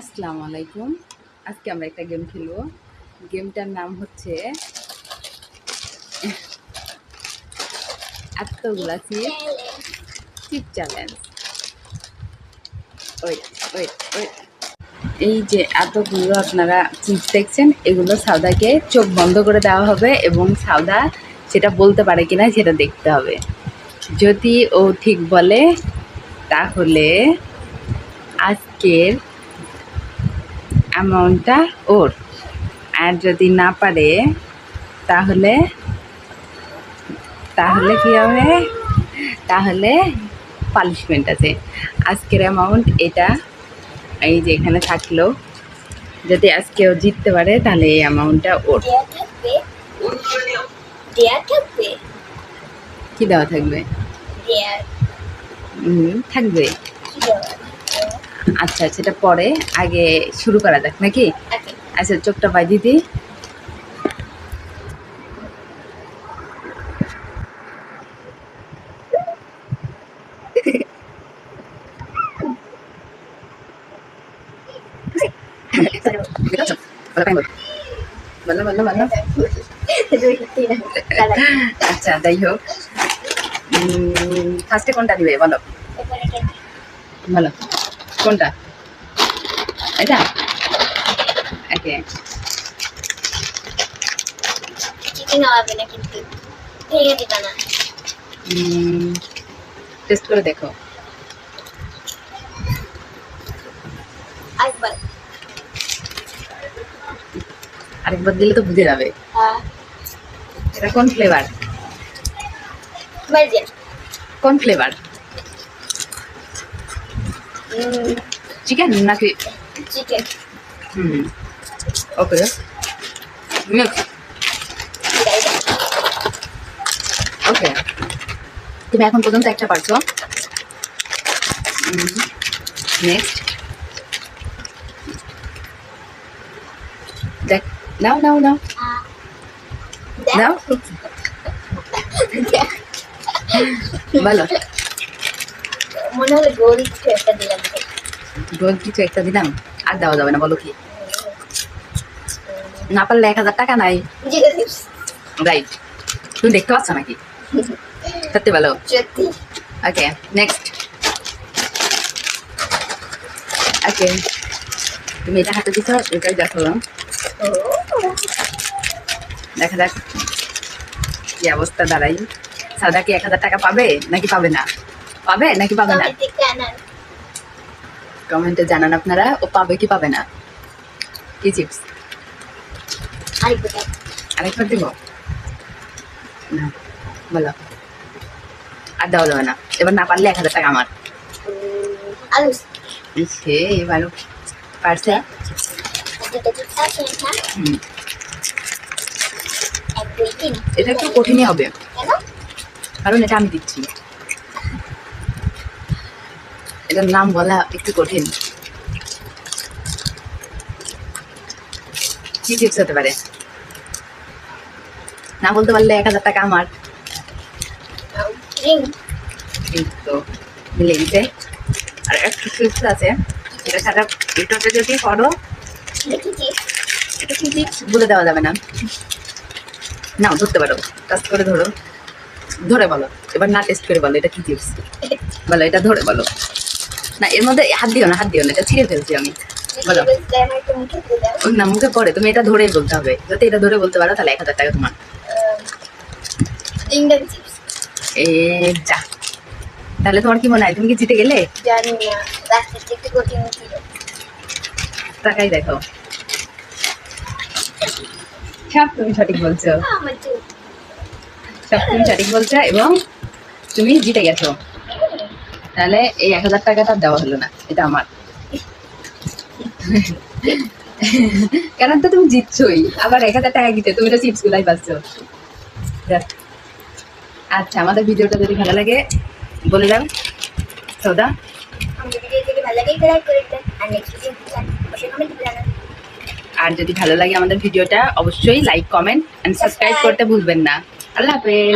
আসসালামু আলাইকুম। আজকে আমরা একটা গেম খেলব। গেমটার নাম হচ্ছে এতগুলা চিপ চ্যালেঞ্জ। ওই ওই ওই। এই যে এতগুলো আপনারা চিপস দেখছেন, এগুলো সাউদাকে চোখ বন্ধ করে দেওয়া হবে এবং সাউদা সেটা বলতে পারে কিনা সেটা দেখতে হবে। যদি ও ঠিক বলে, তাহলে আজকের অ্যামাউন্টটা ওর। আর যদি না পারে তাহলে তাহলে কী হবে? তাহলে পানিশমেন্ট আছে। আজকের অ্যামাউন্ট এটা এই যে এখানে থাকল। যদি আজকেও জিততে পারে তাহলে এই অ্যামাউন্টটা ওর। কি দেওয়া থাকবে? থাকবে। আচ্ছা সেটা পরে আগে শুরু করা যাক নাকি? আচ্ছা। আচ্ছা চোখটা বাই দাদা আচ্ছা যাই হোক। ফার্স্টে কোনটা দিবে বলো? বলো। কোনটা? এটা? ওকে চিকেন হবে না কিন্তু। ভেঙে দিবা না। টেস্ট করে দেখো। আরেকবার। আরেকবার দিলে তো বুঝে যাবে। হ্যাঁ। এটা কোন ফ্লেভার কোন ফ্লেভার চিকেন নাকি? Chicken hmm okay mix okay তুমি এখন পর্যন্ত একটা পারছ? নেক্সট দেখ নাও নাও নাও। নাও। বলো মনে হলো গোল কিছু একটা দিলাম। গোল কিছু একটা দিলাম? আর দেওয়া যাবে না বলো কি? না পারলে এক হাজার টাকা নাই। রাইট তুমি দেখতে পাচ্ছ নাকি? সত্যি সত্যি। ওকে নেক্সট ওকে তুমি এটা হাতে দিচ্ছ এটাই দেখো। ও দেখা যাক কি অবস্থা দাঁড়াই। সাদা কি এক হাজার টাকা পাবে নাকি পাবে না? পাবে নাকি পাবে না? কমেন্ট জানান। আপনারা ও পাবে কি পাবে না? কি চিপস? আরেকবার দিব? না বলো। আর দেওয়া যাবে না। এবার না পারলে এক হাজার টাকা আমার। সে ভালো পারছে। এটা একটু কঠিনই হবে। কারণ এটা আমি দিচ্ছি। এটার নাম বলা একটু কঠিন। কি হতে পারে? না বলতে পারলে এক হাজার টাকা আমার। তো মিলে গেছে। আর একটা চিপস আছে এটা সারা এটাতে যদি করো এটা কি বলে দেওয়া যাবে না। নাও ধরতে পারো। টাচ করে ধরো। ধরে বলো। এবার না টেস্ট করে বলো এটা কি চিপস বলো এটা ধরে বলো। না এর মধ্যে হাত দিও না হাত দিও না এটা ছিঁড়ে ফেলছি আমি। বলো। না মুখে পড়ে তুমি এটা ধরেই বলতে হবে। যদি এটা ধরে বলতে পারো তাহলে এক হাজার টাকা তোমার। এ যা। তাহলে তোমার কি মনে হয় তুমি কি জিতে গেলে? জানি না রাস্তার কঠিন ছিল। টাকাই দেখো। সব তুমি সঠিক বলছো। সব তুমি সঠিক বলছো এবং তুমি জিতে গেছো। তাহলে এই এক হাজার টাকাটা দেওয়া হলো না এটা আমার। কারণ তো তুমি জিতছোই? আবার এক হাজার টাকা দিতে তুমি তো চিপস গুলাই পাচ্ছ আচ্ছা আমাদের ভিডিওটা যদি ভালো লাগে বলে দাও। সৌদা? আর যদি ভালো লাগে আমাদের ভিডিওটা অবশ্যই লাইক কমেন্ট অ্যান্ড সাবস্ক্রাইব করতে ভুলবেন না। আল্লাহ হাফেজ।